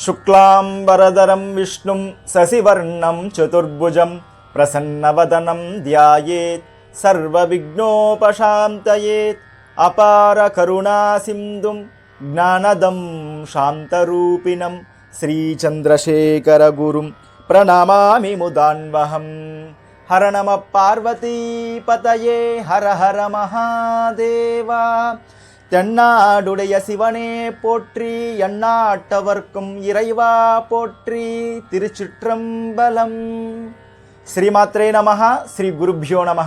शुक्लाम्बरदरं विष्णुं सशिवर्णं चतुर्भुजं प्रसन्नवदनं ध्यायेत् सर्वविघ्नोपशान्तयेत् अपारकरुणासिन्धुं ज्ञानदं शान्तरूपिणं श्रीचन्द्रशेखरगुरुं प्रणमामि मुदान्वहम् हर नमः पार्वतीपतये हर हर महादेवा। தென்னாடுடைய சிவனே போற்றி எண்ணாட்டவர்க்கும் இறைவா போற்றி తిరుచిట్రంబలం శ్రీమాత్రే నమ శ్రీ గురుభ్యో నమ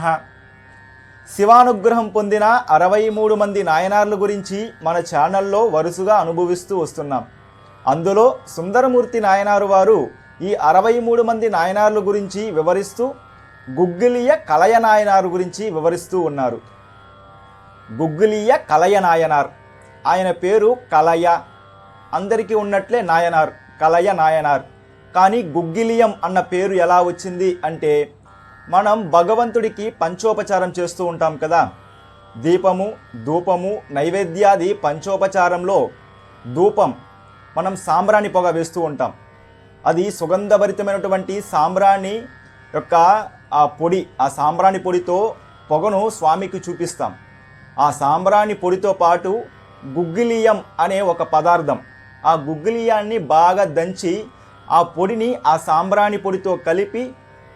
శివానుగ్రహం పొందిన అరవై మూడు మంది నాయనార్ల గురించి మన ఛానల్లో వరుసగా అనుభవిస్తూ వస్తున్నాం అందులో సుందరమూర్తి నాయనారు వారు ఈ అరవై మూడు మంది నాయనార్ల గురించి వివరిస్తూ గుగ్గిలియ కలయ నాయనారు గురించి వివరిస్తూ ఉన్నారు గుగ్గిలియ కలయ నాయనార్. ఆయన పేరు కలయ. అందరికీ ఉన్నట్లే నాయనార్ కలయ నాయనార్. కానీ గుగ్గిలియం అన్న పేరు ఎలా వచ్చింది అంటే మనం భగవంతుడికి పంచోపచారం చేస్తూ ఉంటాం కదా. దీపము ధూపము నైవేద్యాది పంచోపచారంలో ధూపం మనం సాంబ్రాణి పొగ వేస్తూ ఉంటాం. అది సుగంధభరితమైనటువంటి సాంబ్రాణి యొక్క ఆ పొడి ఆ సాంబ్రాణి పొడితో పొగను స్వామికి చూపిస్తాం. ఆ సాంబ్రాణి పొడితో పాటు గుగ్గిలియం అనే ఒక పదార్థం. ఆ గుగ్గిలియాన్ని బాగా దంచి ఆ పొడిని ఆ సాంబ్రాణి పొడితో కలిపి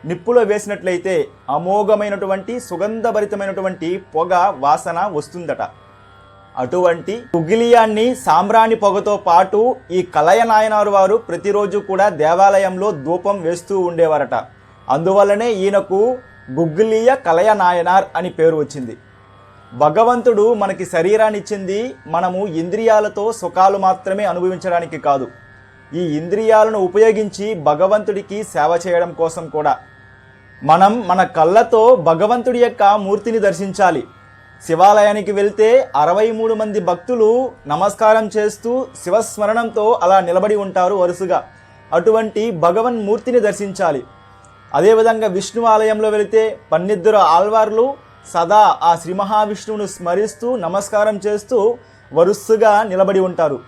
నిప్పులో వేసినట్లయితే అమోఘమైనటువంటి సుగంధభరితమైనటువంటి పొగ వాసన వస్తుందట. అటువంటి గుగ్గిలియాన్ని సాంబ్రాణి పొగతో పాటు ఈ కలయనాయనారు వారు ప్రతిరోజు కూడా దేవాలయంలో ధూపం వేస్తూ ఉండేవారట. అందువల్లనే ఈయనకు గుగ్గిలియ కలయ నాయనార్ అని పేరు వచ్చింది. భగవంతుడు మనకి శరీరాన్ని ఇచ్చింది మనము ఇంద్రియాలతో సుఖాలు మాత్రమే అనుభవించడానికి కాదు. ఈ ఇంద్రియాలను ఉపయోగించి భగవంతుడికి సేవ చేయడం కోసం కూడా. మనం మన కళ్ళతో భగవంతుడి యొక్క మూర్తిని దర్శించాలి. శివాలయానికి వెళ్తే అరవై మూడు మంది భక్తులు నమస్కారం చేస్తూ శివస్మరణంతో అలా నిలబడి ఉంటారు వరుసగా. అటువంటి భగవన్ మూర్తిని దర్శించాలి. అదేవిధంగా విష్ణు ఆలయంలో వెళితే పన్నిద్దరు ఆల్వార్లు సదా ఆ శ్రీ మహావిష్ణువును స్మరిస్తూ నమస్కారం చేస్తూ వరుసగా నిలబడి ఉంటారు.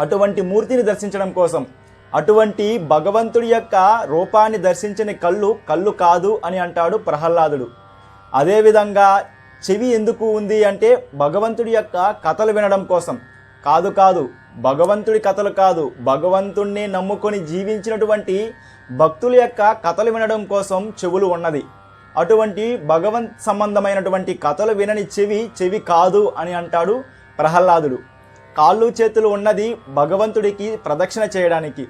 అటువంటి మూర్తిని దర్శించడం కోసం అటువంటి భగవంతుడి యొక్క రూపాన్ని దర్శించని కళ్ళు కళ్ళు కాదు అని అంటాడు ప్రహ్లాదుడు. అదేవిధంగా చెవి ఎందుకు ఉంది అంటే భగవంతుడి యొక్క కథలు వినడం కోసం. కాదు కాదు భగవంతుడి కథలు కాదు భగవంతుణ్ణి నమ్ముకొని జీవించినటువంటి భక్తుల యొక్క కథలు వినడం కోసం చెవులు ఉన్నది. అటువంటి భగవంత్ సంబంధమైనటువంటి కథలు వినని చెవి చెవి కాదు అని అంటాడు ప్రహ్లాదుడు. కాళ్ళు చేతులు ఉన్నది భగవంతుడికి ప్రదక్షిణ చేయడానికి.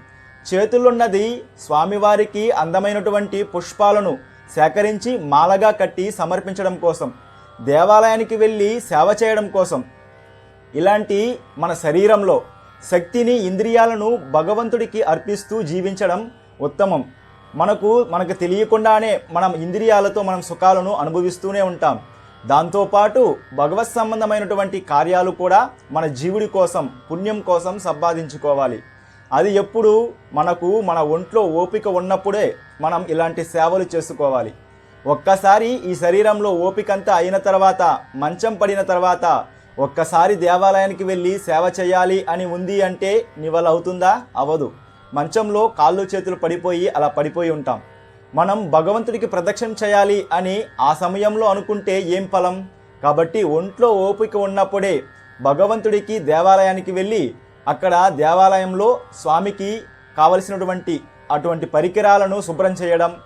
చేతులున్నది స్వామివారికి అందమైనటువంటి పుష్పాలను సేకరించి మాలగా కట్టి సమర్పించడం కోసం దేవాలయానికి వెళ్ళి సేవ చేయడం కోసం. ఇలాంటి మన శరీరంలో శక్తిని ఇంద్రియాలను భగవంతుడికి అర్పిస్తూ జీవించడం ఉత్తమం. మనకు మనకు తెలియకుండానే మనం ఇంద్రియాలతో మనం సుఖాలను అనుభవిస్తూనే ఉంటాం. దాంతోపాటు భగవత్ సంబంధమైనటువంటి కార్యాలు కూడా మన జీవుడి కోసం పుణ్యం కోసం సంపాదించుకోవాలి. అది ఎప్పుడు మనకు మన ఒంట్లో ఓపిక ఉన్నప్పుడే మనం ఇలాంటి సేవలు చేసుకోవాలి. ఒక్కసారి ఈ శరీరంలో ఓపికంతా అయిన తర్వాత మంచం పడిన తర్వాత ఒక్కసారి దేవాలయానికి వెళ్ళి సేవ చేయాలి అని ఉంది అంటే నివలవుతుందా? అవదు. మంచంలో కాళ్ళు చేతులు పడిపోయి అలా పడిపోయి ఉంటాం. మనం భగవంతుడికి ప్రదక్షిణ చేయాలి అని ఆ సమయంలో అనుకుంటే ఏం ఫలం? కాబట్టి ఒంట్లో ఓపిక ఉన్నప్పుడే భగవంతుడికి దేవాలయానికి వెళ్ళి అక్కడ దేవాలయంలో స్వామికి కావలసినటువంటి అటువంటి పరికరాలను శుభ్రం చేయడం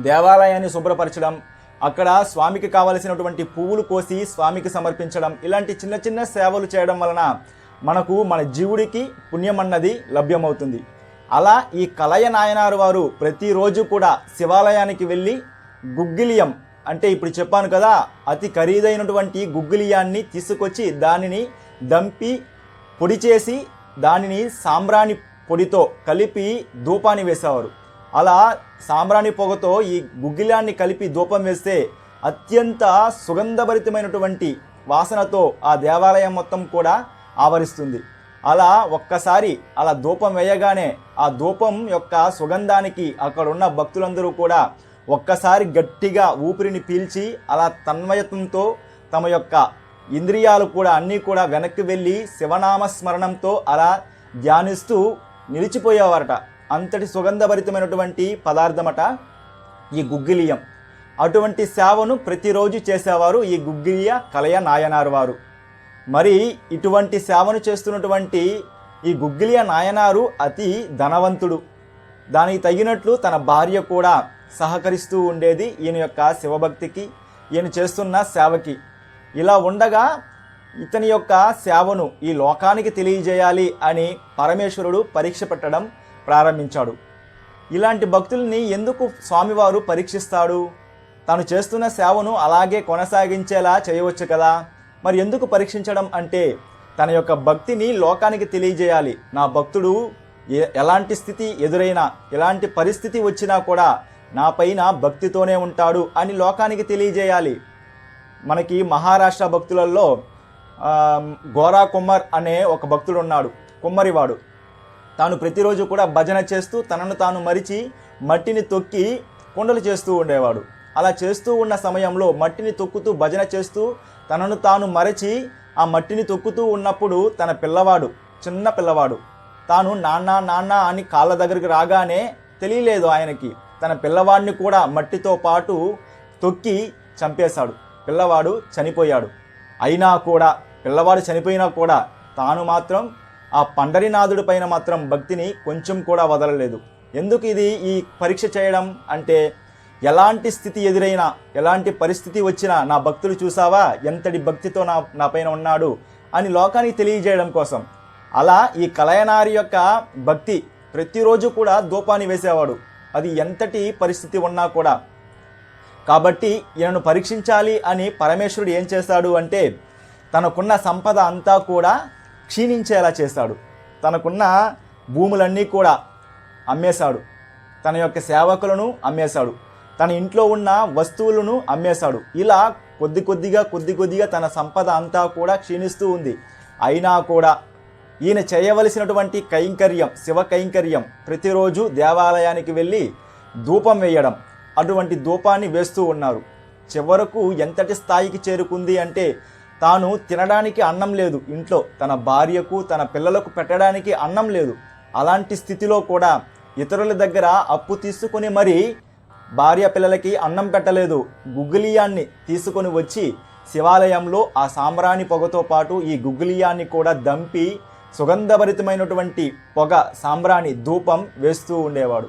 దేవాలయాన్ని శుభ్రపరచడం అక్కడ స్వామికి కావలసినటువంటి పువ్వులు కోసి స్వామికి సమర్పించడం ఇలాంటి చిన్న చిన్న సేవలు చేయడం వలన మనకు మన జీవుడికి పుణ్యం అన్నది లభ్యమవుతుంది. అలా ఈ కలయ నాయనారు వారు ప్రతిరోజు కూడా శివాలయానికి వెళ్ళి గుగ్గిలియం అంటే ఇప్పుడు చెప్పాను కదా అతి ఖరీదైనటువంటి గుగ్గిలియాన్ని తీసుకొచ్చి దానిని దంపి పొడి చేసి దానిని సాంబ్రాణి పొడితో కలిపి ధూపాన్ని వేసేవారు. అలా సాంబ్రాణి పొగతో ఈ గుగ్గిలాన్ని కలిపి ధూపం వేస్తే అత్యంత సుగంధభరితమైనటువంటి వాసనతో ఆ దేవాలయం మొత్తం కూడా ఆవరిస్తుంది. అలా ఒక్కసారి అలా ధూపం వేయగానే ఆ ధూపం యొక్క సుగంధానికి అక్కడున్న భక్తులందరూ కూడా ఒక్కసారి గట్టిగా ఊపిరిని పీల్చి అలా తన్మయత్వంతో తమ యొక్క ఇంద్రియాలు కూడా అన్నీ కూడా వెనక్కి వెళ్ళి శివనామ స్మరణంతో అలా ధ్యానిస్తూ నిలిచిపోయేవారట. అంతటి సుగంధభరితమైనటువంటి పదార్థమట ఈ గుగ్గిలియం. అటువంటి సేవను ప్రతిరోజు చేసేవారు ఈ గుగ్గిలియ కలయ నాయనారు వారు. మరి ఇటువంటి సేవను చేస్తున్నటువంటి ఈ గుగ్గిలియ నాయనారు అతి ధనవంతుడు. దానికి తగినట్లు తన భార్య కూడా సహకరిస్తూ ఉండేది ఈయన యొక్క శివభక్తికి ఈయన చేస్తున్న సేవకి. ఇలా ఉండగా ఇతని యొక్క సేవను ఈ లోకానికి తెలియజేయాలి అని పరమేశ్వరుడు పరీక్ష పెట్టడం ప్రారంభించాడు. ఇలాంటి భక్తుల్ని ఎందుకు స్వామివారు పరీక్షిస్తాడు? తాను చేస్తున్న సేవను అలాగే కొనసాగించేలా చేయవచ్చు కదా? మరి ఎందుకు పరీక్షించడం అంటే తన యొక్క భక్తిని లోకానికి తెలియజేయాలి. నా భక్తుడు ఎలాంటి స్థితి ఎదురైనా ఎలాంటి పరిస్థితి వచ్చినా కూడా నా పైన భక్తితోనే ఉంటాడు అని లోకానికి తెలియజేయాలి. మనకి మహారాష్ట్ర భక్తులలో గోరా కుమ్మర్ అనే ఒక భక్తుడు ఉన్నాడు కుమ్మరివాడు. తాను ప్రతిరోజు కూడా భజన చేస్తూ తనను తాను మరిచి మట్టిని తొక్కి కుండలు చేస్తూ ఉండేవాడు. అలా చేస్తూ ఉన్న సమయంలో మట్టిని తొక్కుతూ భజన చేస్తూ తనను తాను మరచి ఆ మట్టిని తొక్కుతూ ఉన్నప్పుడు తన పిల్లవాడు చిన్న పిల్లవాడు తాను నాన్న నాన్న అని కాళ్ళ దగ్గరికి రాగానే తెలియలేదు ఆయనకి. తన పిల్లవాడిని కూడా మట్టితో పాటు తొక్కి చంపేశాడు. పిల్లవాడు చనిపోయాడు. అయినా కూడా పిల్లవాడు చనిపోయినా కూడా తాను మాత్రం ఆ పండరినాథుడి పైన మాత్రం భక్తిని కొంచెం కూడా వదలలేదు. ఎందుకు ఇది ఈ పరీక్ష చేయడం అంటే ఎలాంటి స్థితి ఎదురైనా ఎలాంటి పరిస్థితి వచ్చినా నా భక్తులు చూసావా? ఎంతటి భక్తితో నా నా పైన ఉన్నాడు? అని లోకానికి తెలియజేయడం కోసం. అలా ఈ కలయనారి యొక్క భక్తి ప్రతిరోజు కూడా ధూపాన్ని వేసేవాడు. అది ఎంతటి పరిస్థితి ఉన్నా కూడా. కాబట్టి ఈయనను పరీక్షించాలి అని పరమేశ్వరుడు ఏం చేశాడు అంటే తనకున్న సంపద అంతా కూడా క్షీణించేలా చేశాడు తనకున్న భూములన్నీ కూడా అమ్మేశాడు. తన యొక్క సేవకులను అమ్మేశాడు. తన ఇంట్లో ఉన్న వస్తువులను అమ్మేశాడు. ఇలా కొద్ది కొద్దిగా కొద్ది కొద్దిగా తన సంపద అంతా కూడా క్షీణిస్తూ ఉంది. అయినా కూడా ఈయన చేయవలసినటువంటి కైంకర్యం శివ కైంకర్యం ప్రతిరోజు దేవాలయానికి వెళ్ళి ధూపం వేయడం అటువంటి ధూపాన్ని వేస్తూ ఉన్నారు. చివరకు ఎంతటి స్థాయికి చేరుకుంది అంటే తాను తినడానికి అన్నం లేదు. ఇంట్లో తన భార్యకు తన పిల్లలకు పెట్టడానికి అన్నం లేదు. అలాంటి స్థితిలో కూడా ఇతరుల దగ్గర అప్పు తీసుకొని మరి భార్య పిల్లలకి అన్నం పెట్టలేదు. గుగ్గులియాన్ని తీసుకొని వచ్చి శివాలయంలో ఆ సాంబ్రాణి పొగతో పాటు ఈ గుగ్గులియాన్ని కూడా దంపి సుగంధభరితమైనటువంటి పొగ సాంబ్రాణి ధూపం వేస్తూ ఉండేవాడు.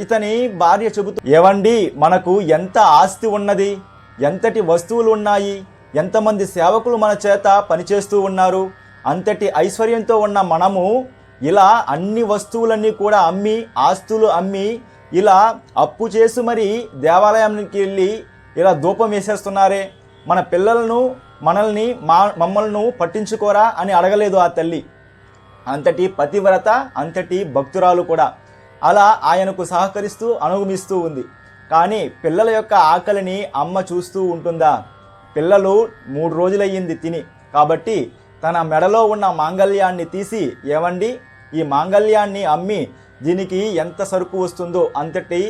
ఇతని భార్య చెబుతూ ఏవండి మనకు ఎంత ఆస్తి ఉన్నది? ఎంతటి వస్తువులు ఉన్నాయి? ఎంతమంది సేవకులు మన చేత పనిచేస్తూ ఉన్నారు? అంతటి ఐశ్వర్యంతో ఉన్న మనము ఇలా అన్ని వస్తువులన్నీ కూడా అమ్మి ఆస్తులు అమ్మి ఇలా అప్పు చేసి మరి దేవాలయానికి వెళ్ళి ఇలా ధూపం వేసేస్తున్నారే. మన పిల్లలను మనల్ని మా మమ్మల్ని పట్టించుకోరా అని అడగలేదు ఆ తల్లి. అంతటి పతివ్రత అంతటి భక్తురాలు కూడా అలా ఆయనకు సహకరిస్తూ అనుగమిస్తూ ఉంది. కానీ పిల్లల యొక్క ఆకలిని అమ్మ చూస్తూ ఉంటుందా? పిల్లలు మూడు రోజులయ్యింది తిని. కాబట్టి తన మెడలో ఉన్న మాంగల్యాన్ని తీసి ఏవండి? ఈ మాంగల్యాన్ని అమ్మి దీనికి ఎంత సరుకు వస్తుందో అంతటి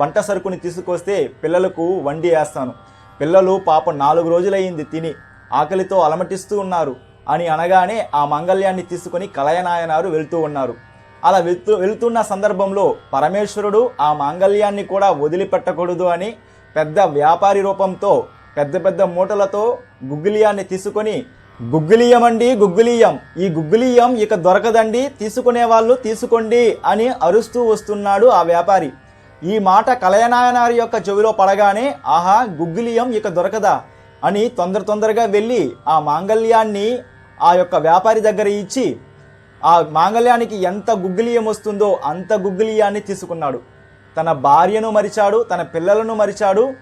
వంట సరుకుని తీసుకొస్తే పిల్లలకు వండి వేస్తాను. పిల్లలు పాప నాలుగు రోజులయ్యింది తిని ఆకలితో అలమటిస్తూ ఉన్నారు అని అనగానే ఆ మాంగల్యాన్ని తీసుకొని కలయనాయనారు వెళ్తూ ఉన్నారు. అలా వెళ్తూ వెళ్తున్న సందర్భంలో పరమేశ్వరుడు ఆ మాంగల్యాన్ని కూడా వదిలిపెట్టకూడదు అని పెద్ద వ్యాపారి రూపంతో పెద్ద పెద్ద మూటలతో గుగ్గిలియాన్ని తీసుకొని గుగ్గిలియం అండి గుగ్గిలియం ఈ గుగ్గులీయం ఇక దొరకదండి తీసుకునే వాళ్ళు తీసుకోండి అని అరుస్తూ వస్తున్నాడు ఆ వ్యాపారి. ఈ మాట కలయనాయనారి యొక్క చెవిలో పడగానే ఆహా గుగ్గులియం ఇక దొరకదా? అని తొందర తొందరగా వెళ్ళి ఆ మాంగల్యాన్ని ఆ యొక్క వ్యాపారి దగ్గర ఇచ్చి ఆ మాంగళ్యానికి ఎంత గుగ్గిలియం వస్తుందో అంత గుగ్గిలియాన్ని తీసుకున్నాడు. తన భార్యను మరిచాడు తన పిల్లలను మరిచాడు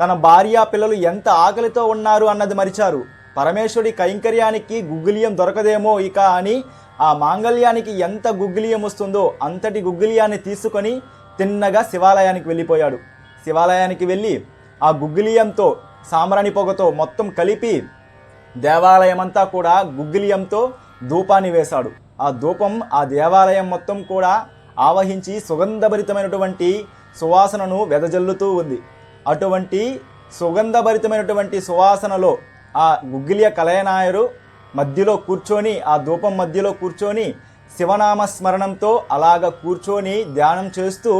తన భార్య పిల్లలు ఎంత ఆకలితో ఉన్నారు అన్నది మరిచారు. పరమేశ్వరుడి కైంకర్యానికి గుగ్గిలియం దొరకదేమో ఇక అని ఆ మాంగళ్యానికి ఎంత గుగ్గిలియం వస్తుందో అంతటి గుగ్గిలియాన్ని తీసుకొని తిన్నగా శివాలయానికి వెళ్ళిపోయాడు. శివాలయానికి వెళ్ళి ఆ గుగ్గిలియంతో సాంబ్రాణి పొగతో మొత్తం కలిపి దేవాలయమంతా కూడా గుగ్గిలియంతో ధూపాన్ని వేశాడు. ఆ ధూపం ఆ దేవాలయం మొత్తం కూడా ఆవహించి సుగంధభరితమైనటువంటి సువాసనను వెదజల్లుతూ ఉంది. అటువంటి సుగంధభరితమైనటువంటి సువాసనలో ఆ గుగ్గిలియ కలయనాయరు మధ్యలో కూర్చొని ఆ ధూపం మధ్యలో కూర్చొని శివనామ స్మరణంతో అలాగ కూర్చొని ధ్యానం చేస్తూ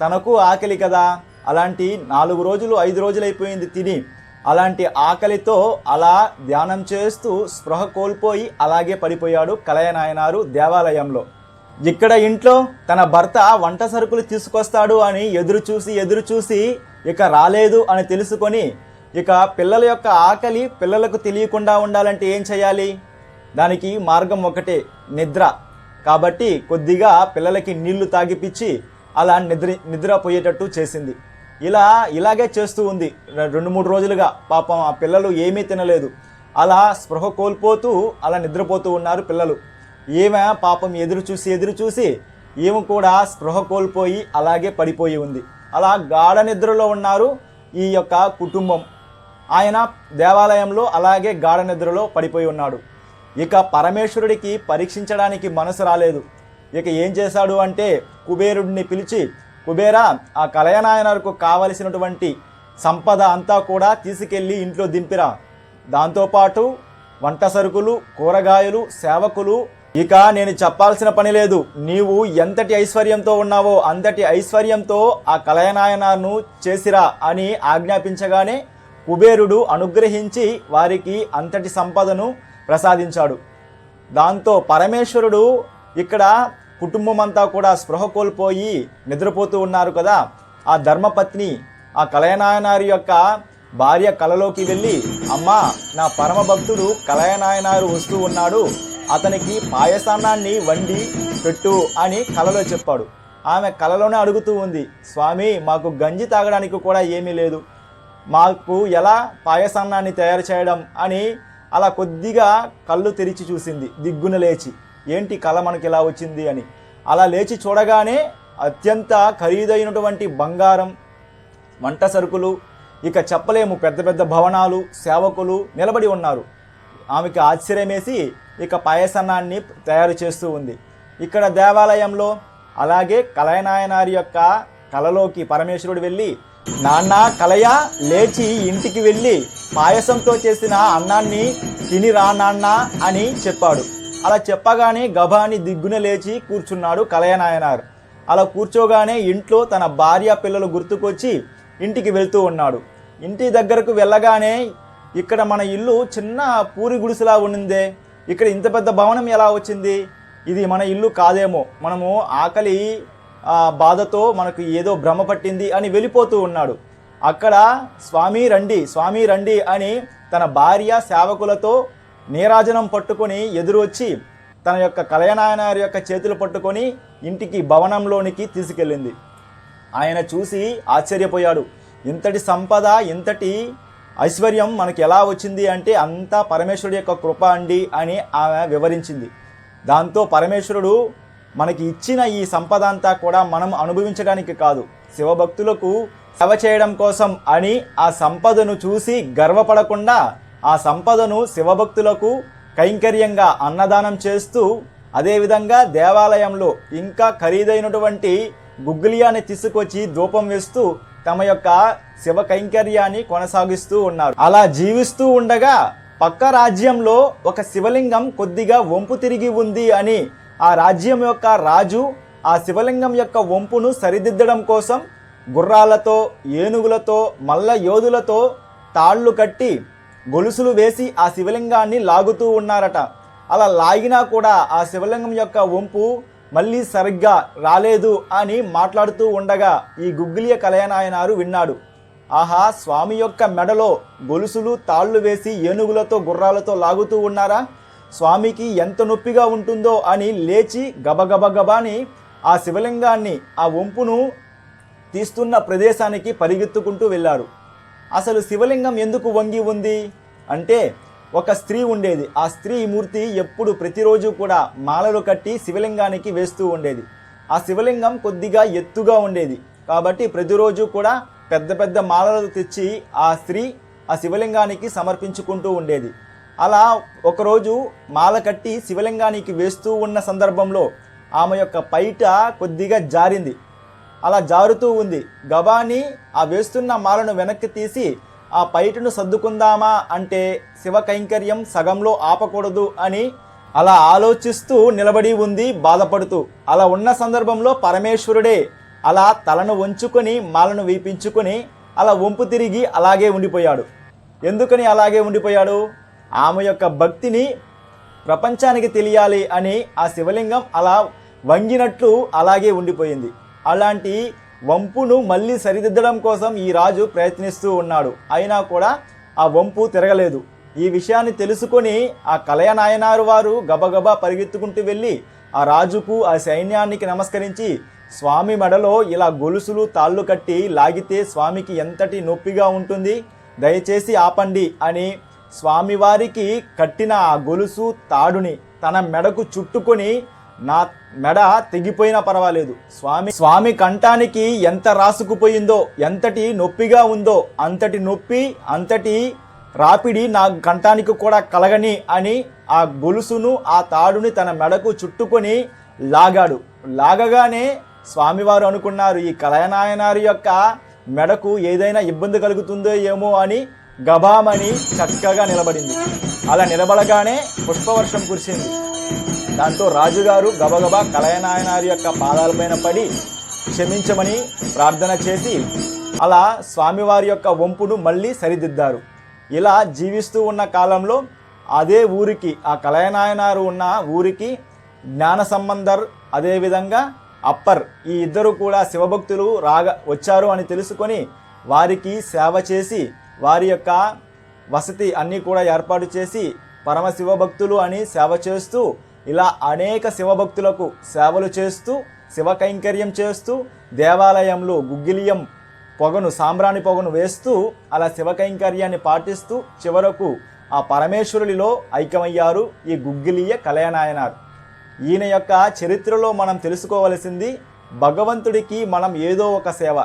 తనకు ఆకలి కదా అలాంటి నాలుగు రోజులు ఐదు రోజులు అయిపోయింది తిని. అలాంటి ఆకలితో అలా ధ్యానం చేస్తూ స్పృహ కోల్పోయి అలాగే పడిపోయాడు కలయనాయనారు దేవాలయంలో. ఇక్కడ ఇంట్లో తన భర్త వంట సరుకులు తీసుకొస్తాడు అని ఎదురు చూసి ఎదురు చూసి ఇక రాలేదు అని తెలుసుకొని ఇక పిల్లల యొక్క ఆకలి పిల్లలకు తెలియకుండా ఉండాలంటే ఏం చేయాలి? దానికి మార్గం ఒకటే నిద్ర. కాబట్టి కొద్దిగా పిల్లలకి నీళ్ళు తాగిపిచ్చి అలా నిద్ర నిద్రపోయేటట్టు చేసింది. ఇలా ఇలాగే చేస్తూ ఉంది. రెండు మూడు రోజులుగా. పాపం ఆ పిల్లలు ఏమీ తినలేదు. అలా స్పృహ కోల్పోతూ అలా నిద్రపోతూ ఉన్నారు పిల్లలు. ఈమె పాపం ఎదురు చూసి ఎదురు చూసి ఈమె కూడా స్పృహ కోల్పోయి అలాగే పడిపోయి ఉంది. అలా గాఢ నిద్రలో ఉన్నారు ఈ యొక్క కుటుంబం. ఆయన దేవాలయంలో అలాగే గాఢ నిద్రలో పడిపోయి ఉన్నాడు. ఇక పరమేశ్వరుడికి పరీక్షించడానికి మనసు రాలేదు. ఇక ఏం చేశాడు అంటే కుబేరుడిని పిలిచి కుబేరా ఆ కలయనాయనకు కావలసినటువంటి సంపద అంతా కూడా తీసుకెళ్ళి ఇంట్లో దింపిరా. దాంతోపాటు వంట సరుకులు కూరగాయలు సేవకులు ఇక నేను చెప్పాల్సిన పని లేదు. నీవు ఎంతటి ఐశ్వర్యంతో ఉన్నావో అంతటి ఐశ్వర్యంతో ఆ కలయనాయనను చేసిరా అని ఆజ్ఞాపించగానే కుబేరుడు అనుగ్రహించి వారికి అంతటి సంపదను ప్రసాదించాడు. దాంతో పరమేశ్వరుడు ఇక్కడ కుటుంబం అంతా కూడా స్పృహ కోల్పోయి నిద్రపోతూ ఉన్నారు కదా. ఆ ధర్మపత్ని ఆ కలయనాయనారి యొక్క భార్య కలలోకి వెళ్ళి అమ్మా నా పరమ భక్తుడు కలయనాయనారు వస్తూ ఉన్నాడు. అతనికి పాయసాన్నాన్ని వండి పెట్టు అని కలలో చెప్పాడు. ఆమె కలలోనే అడుగుతూ ఉంది స్వామి మాకు గంజి తాగడానికి కూడా ఏమీ లేదు. మాకు ఎలా పాయసాన్నాన్ని తయారు చేయడం అని అలా కొద్దిగా కళ్ళు తెరిచి చూసింది దిగ్గున లేచి. ఏంటి కళ మనకి ఇలా వచ్చింది అని. అలా లేచి చూడగానే అత్యంత ఖరీదైనటువంటి బంగారం వంట సరుకులు ఇక చెప్పలేము పెద్ద పెద్ద భవనాలు సేవకులు నిలబడి ఉన్నారు. ఆమెకి ఆశ్చర్యమేసి ఇక పాయసన్నాన్ని తయారు చేస్తూ ఉంది. ఇక్కడ దేవాలయంలో అలాగే కలయనాయనారి యొక్క కలలోకి పరమేశ్వరుడు వెళ్ళి నాన్న కలయ లేచి ఇంటికి వెళ్ళి పాయసంతో చేసిన అన్నాన్ని తిని రా నాన్న అని చెప్పాడు. అలా చెప్పగానే గభాని దిగ్గున లేచి కూర్చున్నాడు కలయనాయనారు అలా కూర్చోగానే ఇంట్లో తన భార్య పిల్లలు గుర్తుకొచ్చి ఇంటికి వెళ్తూ ఉన్నాడు. ఇంటి దగ్గరకు వెళ్ళగానే ఇక్కడ మన ఇల్లు చిన్న పూరి గుడిసెలా ఉండిందే ఇక్కడ ఇంత పెద్ద భవనం ఎలా వచ్చింది? ఇది మన ఇల్లు కాదేమో. మనము ఆకలి బాధతో మనకు ఏదో భ్రమ పట్టింది అని వెళ్ళిపోతూ ఉన్నాడు. అక్కడ స్వామి రండి స్వామి రండి అని తన భార్య సేవకులతో నీరాజనం పట్టుకొని ఎదురు వచ్చి తన యొక్క కలయనాయనారి యొక్క చేతులు పట్టుకొని ఇంటికి భవనంలోనికి తీసుకెళ్ళింది. ఆయన చూసి ఆశ్చర్యపోయాడు. ఇంతటి సంపద ఇంతటి ఐశ్వర్యం మనకి ఎలా వచ్చింది అంటే అంతా పరమేశ్వరుడి యొక్క కృప అండి అని ఆమె వివరించింది. దాంతో పరమేశ్వరుడు మనకి ఇచ్చిన ఈ సంపద అంతా కూడా మనం అనుభవించడానికి కాదు. శివభక్తులకు సేవ చేయడం కోసం అని ఆ సంపదను చూసి గర్వపడకుండా ఆ సంపదను శివభక్తులకు కైంకర్యంగా అన్నదానం చేస్తూ అదేవిధంగా దేవాలయంలో ఇంకా ఖరీదైనటువంటి గుగ్గులియాన్ని తీసుకొచ్చి ధూపం వేస్తూ తమ యొక్క శివ కైంకర్యాన్ని కొనసాగిస్తూ ఉన్నారు. అలా జీవిస్తూ ఉండగా పక్క రాజ్యంలో ఒక శివలింగం కొద్దిగా వంపు తిరిగి ఉంది అని ఆ రాజ్యం యొక్క రాజు ఆ శివలింగం యొక్క వంపును సరిదిద్దడం కోసం గుర్రాలతో ఏనుగులతో మల్ల యోధులతో తాళ్ళు కట్టి గొలుసులు వేసి ఆ శివలింగాన్ని లాగుతూ ఉన్నారట. అలా లాగినా కూడా ఆ శివలింగం యొక్క వంపు మళ్ళీ సరిగ్గా రాలేదు అని మాట్లాడుతూ ఉండగా ఈ గుగ్గిలియ కలయనాయనారు విన్నాడు. ఆహా స్వామి యొక్క మెడలో గొలుసులు తాళ్ళు వేసి ఏనుగులతో గుర్రాలతో లాగుతూ ఉన్నారా? స్వామికి ఎంత నొప్పిగా ఉంటుందో అని లేచి గబగబగబాని ఆ శివలింగాన్ని ఆ వంపును తీస్తున్న ప్రదేశానికి పరిగెత్తుకుంటూ వెళ్ళారు. అసలు శివలింగం ఎందుకు వంగి ఉంది? అంటే ఒక స్త్రీ ఉండేది. ఆ స్త్రీ మూర్తి ఎప్పుడు ప్రతిరోజు కూడా మాలలు కట్టి శివలింగానికి వేస్తూ ఉండేది. ఆ శివలింగం కొద్దిగా ఎత్తుగా ఉండేది. కాబట్టి ప్రతిరోజు కూడా పెద్ద పెద్ద మాలలు తెచ్చి ఆ స్త్రీ ఆ శివలింగానికి సమర్పించుకుంటూ ఉండేది. అలా ఒకరోజు మాల కట్టి శివలింగానికి వేస్తూ ఉన్న సందర్భంలో ఆమె యొక్క పైట కొద్దిగా జారింది. అలా జారుతూ ఉంది. గబాని ఆ వేస్తున్న మాలను వెనక్కి తీసి ఆ పైటను సర్దుకుందామా అంటే శివ కైంకర్యం సగంలో ఆపకూడదు అని అలా ఆలోచిస్తూ నిలబడి ఉంది బాధపడుతూ. అలా ఉన్న సందర్భంలో పరమేశ్వరుడే అలా తలను వంచుకొని మాలను వీపించుకొని అలా వంపు తిరిగి అలాగే ఉండిపోయాడు. ఎందుకని అలాగే ఉండిపోయాడు? ఆమె యొక్క భక్తిని ప్రపంచానికి తెలియాలి అని ఆ శివలింగం అలా వంగినట్లు అలాగే ఉండిపోయింది. అలాంటి వంపును మళ్ళీ సరిదిద్దడం కోసం ఈ రాజు ప్రయత్నిస్తూ ఉన్నాడు. అయినా కూడా ఆ వంపు తిరగలేదు. ఈ విషయాన్ని తెలుసుకొని ఆ కలయ నాయనారు వారు గబగబా పరిగెత్తుకుంటూ వెళ్ళి ఆ రాజుకు ఆ సైన్యానికి నమస్కరించి స్వామి మెడలో ఇలా గొలుసులు తాళ్ళు కట్టి లాగితే స్వామికి ఎంతటి నొప్పిగా ఉంటుంది దయచేసి ఆపండి అని స్వామివారికి కట్టిన ఆ గొలుసు తాడుని తన మెడకు చుట్టుకొని నా మెడ తెగిపోయినా పర్వాలేదు. స్వామి స్వామి కంఠానికి ఎంత రాసుకుపోయిందో ఎంతటి నొప్పిగా ఉందో అంతటి నొప్పి అంతటి రాపిడి నా కంఠానికి కూడా కలగని అని ఆ గొలుసును ఆ తాడుని తన మెడకు చుట్టుకొని లాగాడు. లాగగానే స్వామివారు అనుకున్నారు ఈ కలయనాయనారి యొక్క మెడకు ఏదైనా ఇబ్బంది కలుగుతుందో ఏమో అని గబామణి చక్కగా నిలబడింది. అలా నిలబడగానే పుష్పవర్షం కురిసింది. దాంతో రాజుగారు గబగబా కలయనాయనారి యొక్క పాదాలపైన పడి క్షమించమని ప్రార్థన చేసి అలా స్వామివారి యొక్క వంపును మళ్ళీ సరిదిద్దారు. ఇలా జీవిస్తూ ఉన్న కాలంలో అదే ఊరికి ఆ కలయనాయనారు ఉన్న ఊరికి జ్ఞాన సంబంధర్ అదేవిధంగా అప్పర్ ఈ ఇద్దరు కూడా శివభక్తులు రాగా వచ్చారు అని తెలుసుకొని వారికి సేవ చేసి వారి యొక్క వసతి అన్నీ కూడా ఏర్పాటు చేసి పరమ శివభక్తులు అని సేవ చేస్తూ ఇలా అనేక శివభక్తులకు సేవలు చేస్తూ శివ కైంకర్యం చేస్తూ దేవాలయంలో గుగ్గిలియం పొగను సాంబ్రాణి పొగను వేస్తూ అలా శివ కైంకర్యాన్ని పాటిస్తూ చివరకు ఆ పరమేశ్వరుడిలో ఐక్యమయ్యారు ఈ గుగ్గిలియ కలయనాయనారు. ఈయన యొక్క చరిత్రలో మనం తెలుసుకోవలసింది భగవంతుడికి మనం ఏదో ఒక సేవ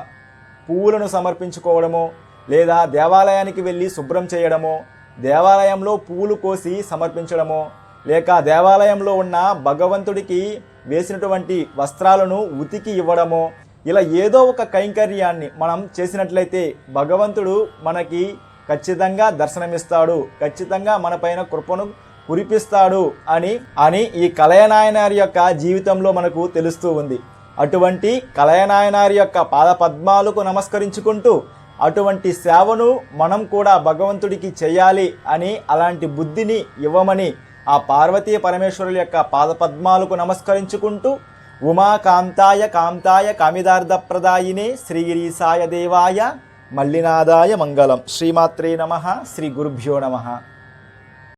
పువ్వులను సమర్పించుకోవడమో లేదా దేవాలయానికి వెళ్ళి శుభ్రం చేయడమో దేవాలయంలో పువ్వులు కోసి సమర్పించడమో లేక దేవాలయంలో ఉన్న భగవంతుడికి వేసినటువంటి వస్త్రాలను ఉతికి ఇవ్వడమో ఇలా ఏదో ఒక కైంకర్యాన్ని మనం చేసినట్లయితే భగవంతుడు మనకి ఖచ్చితంగా దర్శనమిస్తాడు ఖచ్చితంగా మన పైన కృపను కురిపిస్తాడు అని అని ఈ కలయనాయనారి యొక్క జీవితంలో మనకు తెలుస్తూ ఉంది. అటువంటి కలయనాయనారి యొక్క పాద పద్మాలకు నమస్కరించుకుంటూ అటువంటి సేవను మనం కూడా భగవంతుడికి చేయాలి అని అలాంటి బుద్ధిని ఇవ్వమని ఆ పార్వతీ పరమేశ్వరుల యొక్క పాదపద్మాలకు నమస్కరించుకుంటూ ఉమాకాంతాయ కాంతాయ కామిదార్థప్రదాయినే శ్రీగిరీసాయ దేవాయ మల్లినాదాయ మంగళం. శ్రీమాత్రే నమ. శ్రీ గురుభ్యో నమ.